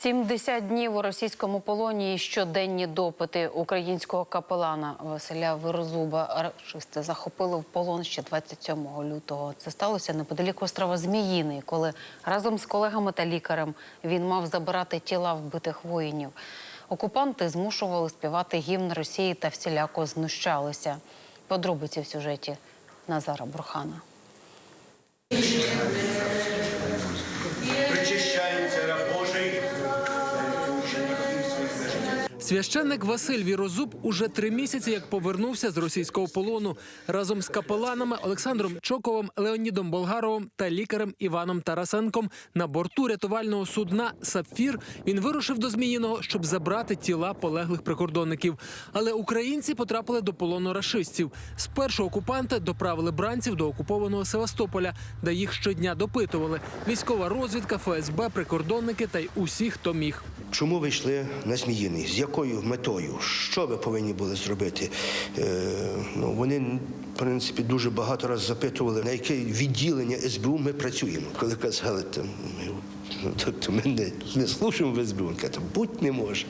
70 днів у російському полоні і щоденні допити українського капелана Василя Вирозуба. Рашисти захопили в полон ще 27 лютого. Це сталося неподалік острова Зміїний, коли разом з колегами та лікарем він мав забирати тіла вбитих воїнів. Окупанти змушували співати гімн Росії та всіляко знущалися. Подробиці в сюжеті Назара Бурхана. Священник Василь Вірозуб уже три місяці як повернувся з російського полону разом з капеланами Олександром Чоковим, Леонідом Болгаровим та лікарем Іваном Тарасенком на борту рятувального судна Сапфір. Він вирушив до Зміїного, щоб забрати тіла полеглих прикордонників. Але українці потрапили до полону рашистів. Спершу окупанти доправили бранців до окупованого Севастополя, де їх щодня допитували. Військова розвідка, ФСБ, прикордонники та й усі, хто міг. Чому ви йшли на Зміїний? З якою метою? Що ви повинні були зробити? Е, ну, вони, в принципі, дуже багато раз запитували, на яке відділення СБУ ми працюємо. Коли казали, там, тобто ми не, не слушаємо в СБУ, він каже, будь не може.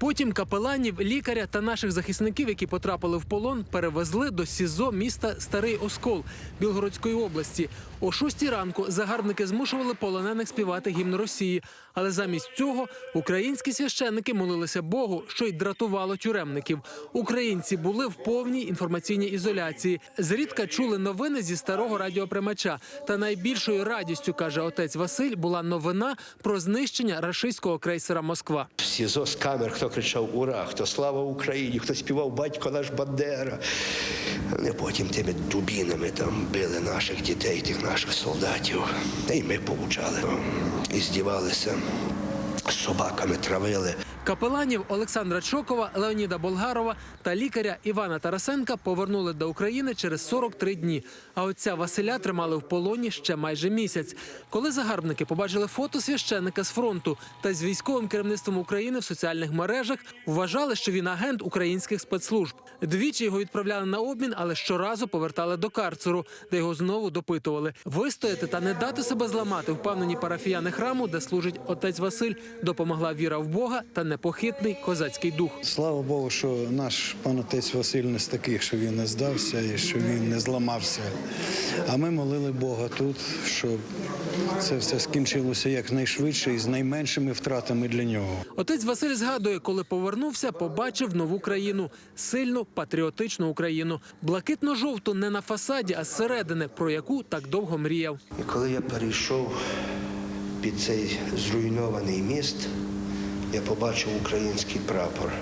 Потім капеланів, лікаря та наших захисників, які потрапили в полон, перевезли до СІЗО міста Старий Оскол Білгородської області. О шостій ранку загарбники змушували полонених співати гімн Росії. Але замість цього українські священники молилися Богу, що й дратувало тюремників. Українці були в повній інформаційній ізоляції. Зрідка чули новини зі старого радіоприймача. Та найбільшою радістю каже отець Василь була новина про знищення рашистського крейсера Москва. В СІЗО з камер хто кричав Ура, хто слава Україні, хто співав батько наш Бандера. Вони потім тими дубінами там били наших дітей, тих наших солдатів. Та й ми получали. І здівалися, собаками травили. Капеланів Олександра Чокова, Леоніда Болгарова та лікаря Івана Тарасенка повернули до України через 43 дні. А отця Василя тримали в полоні ще майже місяць. Коли загарбники побачили фото священника з фронту та з військовим керівництвом України в соціальних мережах, вважали, що він агент українських спецслужб. Двічі його відправляли на обмін, але щоразу повертали до карцеру, де його знову допитували. Вистояти та не дати себе зламати впевнені парафіяни храму, де служить отець Василь, допомогла віра в Бога та непохитний козацький дух. Слава Богу, що наш пан отець Василь не з таких, що він не здався і що він не зламався. А ми молили Бога тут, щоб це все скінчилося якнайшвидше і з найменшими втратами для нього. Отець Василь згадує, коли повернувся, побачив нову країну сильну патріотичну Україну, блакитно-жовту не на фасаді, а зсередини, про яку так довго мріяв. І коли я перейшов під цей зруйнований міст, я побачив український прапор.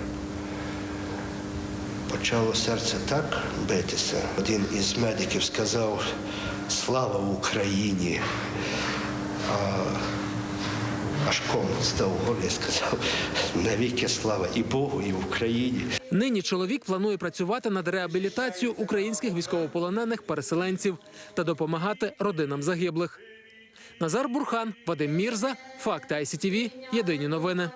Почало серце так битися. Один із медиків сказав Слава Україні. А аж ком став і сказав навіки слава і Богу, і Україні. Нині чоловік планує працювати над реабілітацією українських військовополонених переселенців та допомагати родинам загиблих. Назар Бурхан, Вадим Мірза, Факти ICTV, Єдині новини.